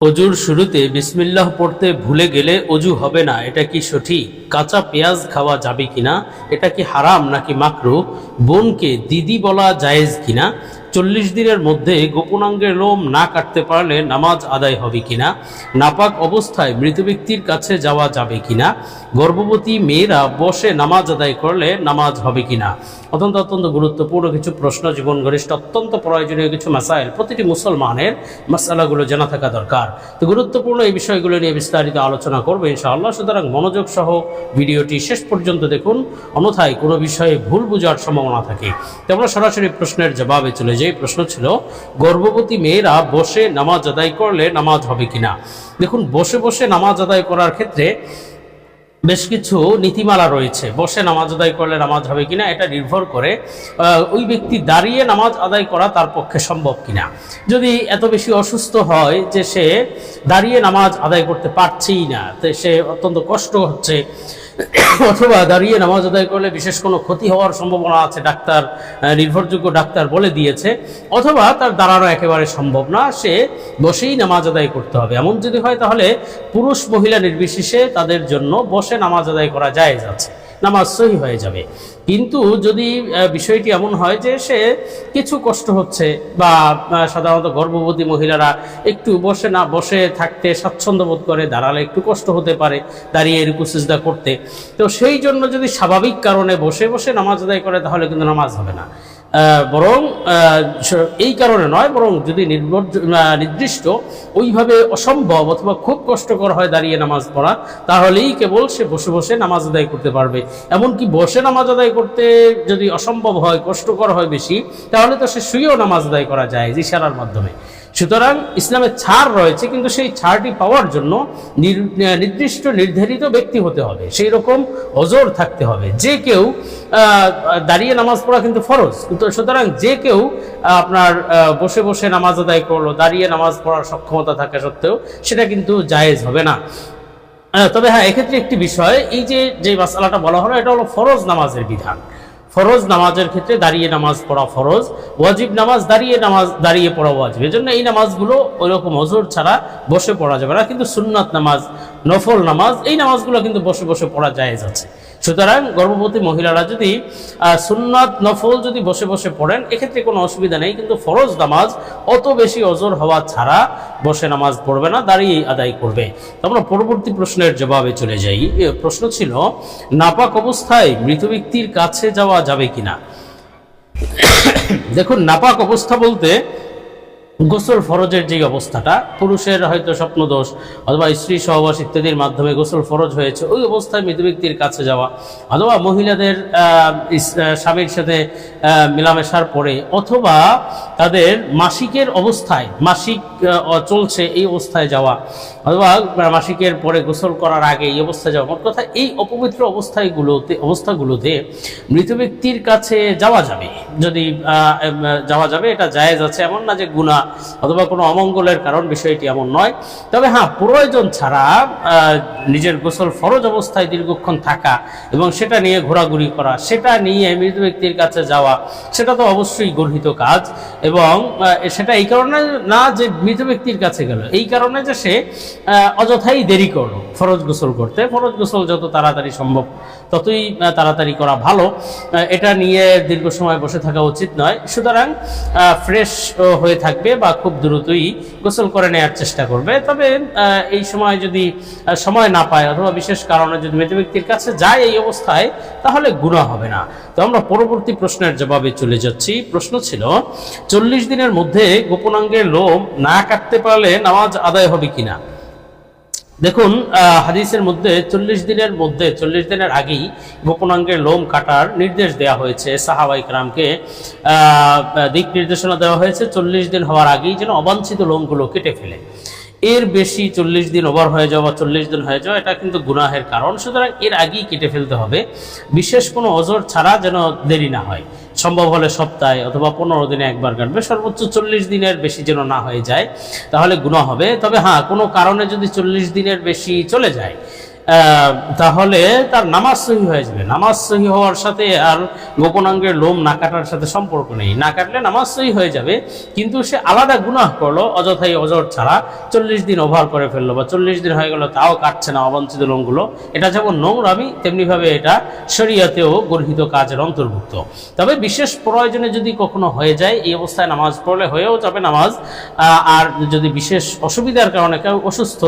অজুর শুরুতে বিসমিল্লাহ পড়তে ভুলে গেলে অজু হবে না, এটা কি সঠিক? কাঁচা পেঁয়াজ খাওয়া যাবে কিনা? এটা কি হারাম নাকি মাকরু? বোনকে দিদি বলা জায়েজ কিনা? চল্লিশ দিনের মধ্যে গোপনাঙ্গের লোম না কাটতে পারলে নামাজ আদায় হবে কিনা? নাপাক অবস্থায় মৃত ব্যক্তির কাছে যাওয়া যাবে কিনা? গর্ভবতী মেয়েরা বসে নামাজ আদায় করলে নামাজ হবে কিনা? অত্যন্ত অত্যন্ত গুরুত্বপূর্ণ কিছু প্রশ্ন, জীবন ঘনিষ্ঠ, অত্যন্ত প্রয়োজনীয় কিছু মাসাইল, প্রতিটি মুসলমানের মাসালাগুলো জানা থাকা দরকার। তো গুরুত্বপূর্ণ এই বিষয়গুলো নিয়ে বিস্তারিত আলোচনা করব ইনশাআল্লাহ। সুতরাং মনোযোগ সহ ভিডিওটি শেষ পর্যন্ত দেখুন। অন্যথায় কোনো বিষয়ে ভুল বোঝার সম্ভাবনা থাকে। তো আমরা সরাসরি প্রশ্নের জবাবে চলে যাই। প্রশ্ন ছিল, গর্ভবতী মেয়েরা বসে নামাজ আদায় করলে নামাজ হবে কিনা? দেখুন, বসে বসে নামাজ আদায় করার ক্ষেত্রে বেশ কিছু নীতিমালা রয়েছে। বসে নামাজ আদায় করলে নামাজ হবে কিনা, এটা নির্ভর করে ওই ব্যক্তি দাঁড়িয়ে নামাজ আদায় করা তার পক্ষে সম্ভব কিনা। যদি এত বেশি অসুস্থ হয় যে সে দাঁড়িয়ে নামাজ আদায় করতে পারছেই না, তো সে অত্যন্ত কষ্ট হচ্ছে অথবা দাঁড়িয়ে নামাজ আদায় করলে বিশেষ কোনো ক্ষতি হওয়ার সম্ভাবনা আছে, ডাক্তার নির্ভরযোগ্য ডাক্তার বলে দিয়েছে, অথবা তার দাঁড়ানো একেবারে সম্ভব না, সে বসেই নামাজ আদায় করতে হবে। এমন যদি হয় তাহলে পুরুষ মহিলা নির্বিশেষে তাদের জন্য বসে নামাজ আদায় করা যায় যাচ্ছে নামাজ সহি হয়ে যাবে। কিন্তু যদি বিষয়টি এমন হয় যে সে কিছু কষ্ট হচ্ছে বা সাধারণত গর্ভবতী মহিলারা একটু বসে না, বসে থাকতে স্বাচ্ছন্দ্য বোধ করে, দাঁড়ালে একটু কষ্ট হতে পারে দাঁড়িয়ে এরকম সিজদা করতে। তো সেই জন্য যদি স্বাভাবিক কারণে বসে বসে নামাজ আদায় করে, তাহলে কিন্তু নামাজ হবে না। বরং এই কারণে নয়, বরং যদি নির্দিষ্ট ওইভাবে অসম্ভব অথবা খুব কষ্টকর হয় দাঁড়িয়ে নামাজ পড়া, তাহলেই কেবল সে বসে বসে নামাজ আদায় করতে পারবে। এমনকি বসে নামাজ আদায় করতে যদি অসম্ভব হয়, কষ্টকর হয় বেশি, তাহলে তো সে শুয়েও নামাজ আদায় করা যায়, ইশারার মাধ্যমে। সুতরাং ইসলামের ছাড় রয়েছে, কিন্তু সেই ছাড়টি পাওয়ার জন্য নির্দিষ্ট, নির্ধারিত ব্যক্তি হতে হবে। সেই রকম অজর থাকতে হবে। যে কেউ দাঁড়িয়ে নামাজ পড়া কিন্তু ফরজ। কিন্তু সুতরাং যে কেউ আপনার বসে বসে নামাজ আদায় করল, দাঁড়িয়ে নামাজ পড়ার সক্ষমতা থাকা সত্ত্বেও সেটা কিন্তু জায়েজ হবে না। তবে হ্যাঁ এক্ষেত্রে একটি বিষয়, এই যে যে মাসালাটা বলা হলো, এটা হলো ফরজ নামাজের বিধান। ফরজ নামাজের ক্ষেত্রে দাঁড়িয়ে নামাজ পড়া ফরজ, ওয়াজিব নামাজ দাঁড়িয়ে নামাজ, দাঁড়িয়ে পড়া ওয়াজিব। এই জন্য এই নামাজগুলো ওইরকম অজর ছাড়া বসে পড়া যাবে না। কিন্তু সুন্নাত নামাজ, নফল নামাজ, এই নামাজগুলো কিন্তু বসে বসে পড়া যায় যাচ্ছে সুতরাং গর্ভবতী মহিলারা যদি সুন্নাত নফল যদি বসে বসে পড়েন, এক্ষেত্রে কোনো অসুবিধা নেই, কিন্তু ফরজ নামাজ অত বেশি অজর হওয়া ছাড়া বসে নামাজ পড়বে না, দাঁড়িয়েই আদায় করবে। আমরা পরবর্তী প্রশ্নের জবাবে চলে যাই। প্রশ্ন ছিল, নাপাক অবস্থায় মৃত ব্যক্তির কাছে যাওয়া যাবে কিনা? দেখুন, নাপাক অবস্থা বলতে গোসল ফরজের যে অবস্থাটা, পুরুষের হয়তো স্বপ্নদোষ অথবা স্ত্রী সহবাস ইত্যাদির মাধ্যমে গোসল ফরজ হয়েছে, ওই অবস্থায় মৃত ব্যক্তির কাছে যাওয়া অথবা মহিলাদের স্বামীর সাথে মেলামেশার পরে অথবা তাদের মাসিকের অবস্থায়, মাসিক চলছে এই অবস্থায় যাওয়া অথবা মাসিকের পরে গোসল করার আগে এই অবস্থায় যাওয়া। মোট কথা এই অপবিত্র অবস্থাগুলোতে অবস্থাগুলোতে মৃত ব্যক্তির কাছে যাওয়া যাবে। যদি যাওয়া যাবে, এটা জায়েজ আছে, এমন না যে গুণা অথবা কোনো অমঙ্গলের কারণ বিষয়টি এমন নয়। তবে হ্যাঁ প্রয়োজন ছাড়া নিজের গোসল ফরজ অবস্থায় দীর্ঘক্ষণ থাকা এবং সেটা নিয়ে ঘোরাঘুরি করা, সেটা নিয়ে মৃত ব্যক্তির কাছে যাওয়া, সেটা তো অবশ্যই গর্হিত কাজ এবং সেটা এই কারণে না যে মৃত ব্যক্তির কাছে গেল, এই কারণে যে সে অযথাই দেরি করল ফরজ গোসল করতে। ফরজ গোসল যত তাড়াতাড়ি সম্ভব, ততই তাড়াতাড়ি করা ভালো। এটা নিয়ে দীর্ঘ সময় বসে থাকা উচিত নয়। সুতরাং ফ্রেশ হয়ে থাকবে। বা খুব দ্রুতই গোসল করে নেওয়ার চেষ্টা করবে। তবে এই সময় যদি সময় না পায় অথবা বিশেষ কারণে যদি মৃত ব্যক্তির কাছে যায় এই অবস্থায়, তাহলে গুণা হবে না। তো আমরা পরবর্তী প্রশ্নের জবাবে চলে যাচ্ছি। প্রশ্ন ছিল, চল্লিশ দিনের মধ্যে গোপনাঙ্গের লোভ না কাটতে পারলে নামাজ আদায় হবে কিনা? দেখুন হাদিসের মধ্যে চল্লিশ দিনের মধ্যে, চল্লিশ দিনের আগেই গোপনাঙ্গের লোম কাটার নির্দেশ দেওয়া হয়েছে সাহাবাই রামকে দিক নির্দেশনা দেওয়া হয়েছে, চল্লিশ দিন হওয়ার আগেই যেন অবাঞ্ছিত লোমগুলো কেটে ফেলে। এর বেশি চল্লিশ দিন ওভার হয়ে যাওয়া বা চল্লিশ দিন হয়ে যাওয়া, এটা কিন্তু গুনাহের কারণ। সুতরাং এর আগেই কেটে ফেলতে হবে। বিশেষ কোনো অজর ছাড়া যেন দেরি না হয়। সম্ভব হলে সপ্তাহে অথবা পনেরো দিনে একবার কাটবে। সর্বোচ্চ চল্লিশ দিনের বেশি যেন না হয়ে যায়, তাহলে গুণা হবে। তবে হ্যাঁ কোনো কারণে যদি চল্লিশ দিনের বেশি চলে যায় তাহলে তার নামাজ সহি হয়ে যাবে। নামাজ সহি হওয়ার সাথে আর গোপনাঙ্গের লোম না কাটার সাথে সম্পর্ক নেই। না কাটলে নামাজ সহি হয়ে যাবে, কিন্তু সে আলাদা গুনাহ করল, অযথাই অজর ছাড়া চল্লিশ দিন ওভার করে ফেলল বা চল্লিশ দিন হয়ে গেল, তাও কাটছে না অবাঞ্ছিত লোমগুলো। এটা যেমন নোংরামি তেমনিভাবে এটা শরিয়াতেও গর্হিত কাজের অন্তর্ভুক্ত। তবে বিশেষ প্রয়োজনে যদি কখনো হয়ে যায়, এই অবস্থায় নামাজ পড়লে হয়েও যাবে নামাজ। আর যদি বিশেষ অসুবিধার কারণে কেউ অসুস্থ,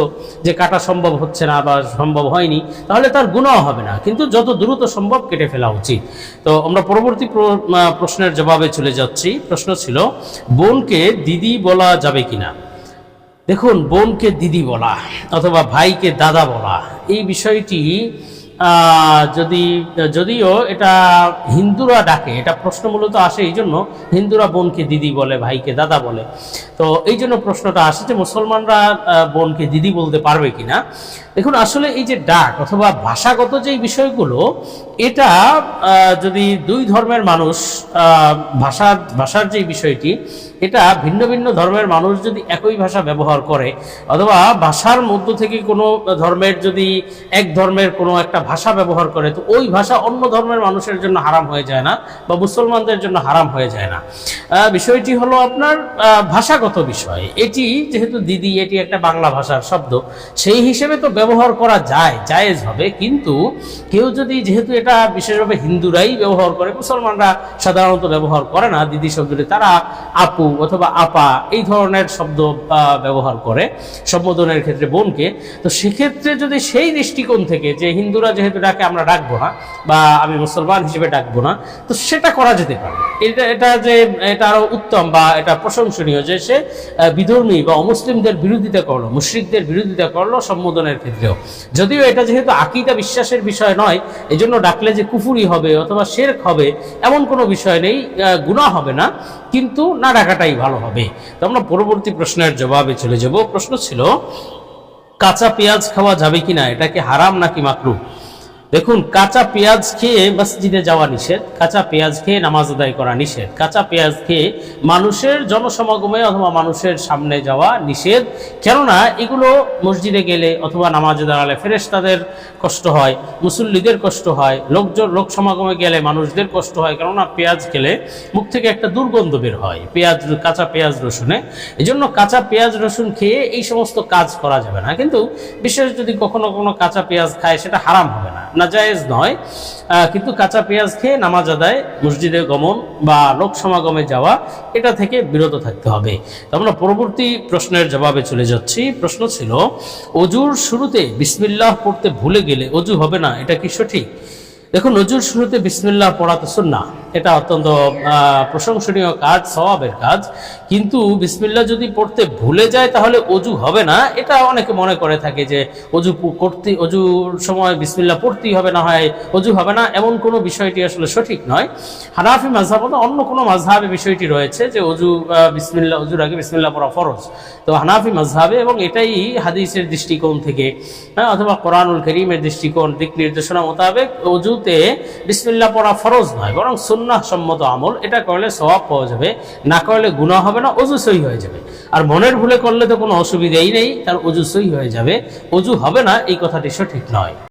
যে কাটা সম্ভব হচ্ছে না বা সম্ভব হয়নি, তাহলে তার গুণাও হবে না। কিন্তু যত দ্রুত সম্ভব কেটে ফেলা উচিত। তো আমরা পরবর্তী প্রশ্নের জবাবে চলে যাচ্ছি। প্রশ্ন ছিল, বোনকে দিদি বলা যাবে কিনা? দেখুন, বোনকে দিদি বলা অথবা ভাইকে দাদা বলা, এই বিষয়টি যদি, যদিও এটা হিন্দুরা ডাকে, এটা প্রশ্ন মূলত আসে এই জন্য হিন্দুরা বোনকে দিদি বলে, ভাইকে দাদা বলে। তো এই জন্য প্রশ্নটা আসে যে মুসলমানরা বোনকে দিদি বলতে পারবে কিনা। দেখুন, আসলে এই যে ডাক অথবা ভাষাগত যে বিষয়গুলো, এটা যদি দুই ধর্মের মানুষ ভাষার ভাষার যে বিষয়টি এটা ভিন্ন ভিন্ন ধর্মের মানুষ যদি একই ভাষা ব্যবহার করে, অথবা ভাষার মধ্য থেকে কোনো ধর্মের যদি এক ধর্মের কোনো একটা ভাষা ব্যবহার করে, তো ওই ভাষা অন্য ধর্মের মানুষের জন্য হারাম হয়ে যায় না বা মুসলমানদের জন্য হারাম হয়ে যায় না। বিষয়টি হলো আপনার ভাষাগত বিষয়। এটি যেহেতু দিদি, এটি একটা বাংলা ভাষার শব্দ, সেই হিসেবে তো ব্যবহার করা যায়, জায়েজ হবে। কিন্তু কেউ যদি যেহেতু এটা বিশেষভাবে হিন্দুরাই ব্যবহার করে, মুসলমানরা সাধারণত ব্যবহার করে না, দিদি শব্দটি তারা আপু অথবা আপা এই ধরনের শব্দ ব্যবহার করে, সম্বোধনের ক্ষেত্রে বোনকে। তো সেক্ষেত্রে যদি সেই দৃষ্টিকোণ থেকে যে হিন্দুরা যেহেতু ডাকে আমরা ডাকবো না, বা আমি মুসলমান হিসেবে ডাকবো না, তো সেটা করা যেতে পারে। এটা এটা যে এটা আরও উত্তম বা এটা প্রশংসনীয় যে সে বিধর্মী বা অমুসলিমদের বিরোধিতা করল, মুশ্রিকদের বিরোধিতা করল সম্বোধনের ক্ষেত্রেও। যদিও এটা যেহেতু আকিদা বিশ্বাসের বিষয় নয়, এজন্য ডাকলে যে কুফুরি হবে অথবা শেরক হবে, এমন কোনো বিষয় নেই গুণা হবে না, কিন্তু না ডাকাটাই ভালো হবে। তো আমরা পরবর্তী প্রশ্নের জবাবে চলে যাব। প্রশ্ন ছিল, কাঁচা পেঁয়াজ খাওয়া যাবে কিনা? এটা কি হারাম নাকি মাকরু? দেখুন, কাঁচা পেঁয়াজ খেয়ে মসজিদে যাওয়া নিষেধ, কাঁচা পেঁয়াজ খেয়ে নামাজ আদায় করা নিষেধ, কাঁচা পেঁয়াজ খেয়ে মানুষের জনসমাগমে অথবা মানুষের সামনে যাওয়া নিষেধ, কেননা এগুলো মসজিদে গেলে অথবা নামাজে দাঁড়ালে ফেরেশতাদের কষ্ট হয়, মুসল্লিদের কষ্ট হয়, লোকজন লোক সমাগমে গেলে মানুষদের কষ্ট হয়, কেননা পেঁয়াজ খেলে মুখ থেকে একটা দুর্গন্ধ বের হয়, পেঁয়াজ, কাঁচা পেঁয়াজ রসুনে। এই জন্য কাঁচা পেঁয়াজ রসুন খেয়ে এই সমস্ত কাজ করা যাবে না, কিন্তু বিশেষ যদি কখনো কোনো কাঁচা পেঁয়াজ খায়, সেটা হারাম হবে না। নাজায়েজ নয়। কিন্তু কাঁচা পেঁয়াজ খেয়ে নামাজ আদায়, মসজিদে গমন বা লোক সমাগমে যাওয়া, এটা থেকে বিরত থাকতে হবে। আমরা পরবর্তী প্রশ্নের জবাবে চলে যাচ্ছি। প্রশ্ন ছিল, অজুর শুরুতে বিসমিল্লাহ পড়তে ভুলে গেলে অজু হবে না, এটা কি সঠিক? দেখুন নজুর শুরুতে বিসমিল্লাহ পড়া তো সুন্না এটা অত্যন্ত প্রশংসনীয় কাজ সওয়াবের কাজ। কিন্তু বিসমিল্লাহ যদি পড়তে ভুলে যায় তাহলে অজু হবে না। এটা অনেকে মনে করে থাকে যে অজু করতে অজুর সময় বিসমিল্লাহ পড়তেই হবে না হয় অজু হবে না। এমন কোনো বিষয়টি আসলে সঠিক নয়। হানাফি মাঝহাব অন্য কোনো মাঝহাবে বিষয়টি রয়েছে যে অজু আহ, বিসমিল্লাহ অজুর আগে বিসমিল্লাহ পড়া ফরজ। তো হানাফি মাঝহাবে এবং এটাই হাদিসের দৃষ্টিকোণ থেকে হ্যাঁ, অথবা কোরআনুল করিমের দৃষ্টিকোণ দিক নির্দেশনা মোতাবেক অজুতে বিসমিল্লাহ পড়া ফরজ নয় বরং সুন্নাহ সম্মত আমল, এটা করলে স্বভাব পাওয়া যাবে, না করলে গুণা হবে না, অজু সহি হয়ে যাবে। আর মনের ভুলে করলে তো কোনো অসুবিধাই নেই তার অজু সহি হয়ে যাবে, অজু হবে না, এই কথাটি সঠিক নয়।